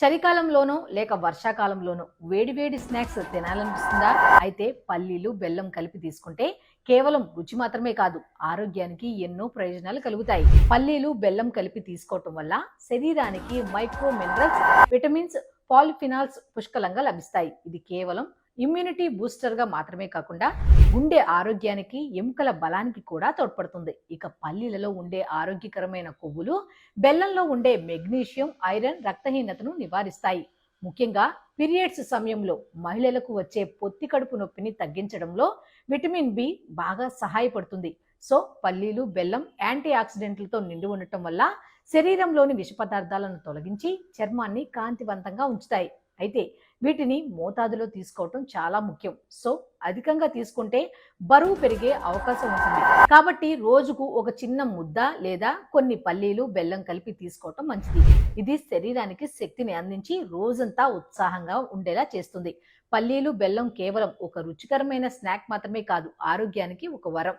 చలికాలంలోనో లేక వర్షాకాలంలోనో వేడివేడి స్నాక్స్ తినాలనిపిస్తుందా? అయితే పల్లీలు బెల్లం కలిపి తీసుకుంటే కేవలం రుచి మాత్రమే కాదు ఆరోగ్యానికి ఎన్నో ప్రయోజనాలు కలుగుతాయి. పల్లీలు బెల్లం కలిపి తీసుకోవటం వల్ల శరీరానికి మైక్రో మినరల్స్ విటమిన్స్ పాలిఫినాల్స్ పుష్కలంగా లభిస్తాయి. ఇది కేవలం ఇమ్యూనిటీ బూస్టర్గా మాత్రమే కాకుండా గుండె ఆరోగ్యానికి ఎముకల బలానికి కూడా తోడ్పడుతుంది. ఇక పల్లీలలో ఉండే ఆరోగ్యకరమైన కొవ్వులు బెల్లంలో ఉండే మెగ్నీషియం ఐరన్ రక్తహీనతను నివారిస్తాయి. ముఖ్యంగా పీరియడ్స్ సమయంలో మహిళలకు వచ్చే పొత్తి కడుపు నొప్పిని తగ్గించడంలో విటమిన్ బి బాగా సహాయపడుతుంది. సో పల్లీలు బెల్లం యాంటీ ఆక్సిడెంట్లతో నిండి ఉండటం వల్ల శరీరంలోని విష పదార్థాలను తొలగించి చర్మాన్ని కాంతివంతంగా ఉంచుతాయి. అయితే వీటిని మోతాదులో తీసుకోవటం చాలా ముఖ్యం. సో అధికంగా తీసుకుంటే బరువు పెరిగే అవకాశం ఉంటుంది. కాబట్టి రోజుకు ఒక చిన్న ముద్ద లేదా కొన్ని పల్లీలు బెల్లం కలిపి తీసుకోవటం మంచిది. ఇది శరీరానికి శక్తిని అందించి రోజంతా ఉత్సాహంగా ఉండేలా చేస్తుంది. పల్లీలు బెల్లం కేవలం ఒక రుచికరమైన స్నాక్ మాత్రమే కాదు ఆరోగ్యానికి ఒక వరం.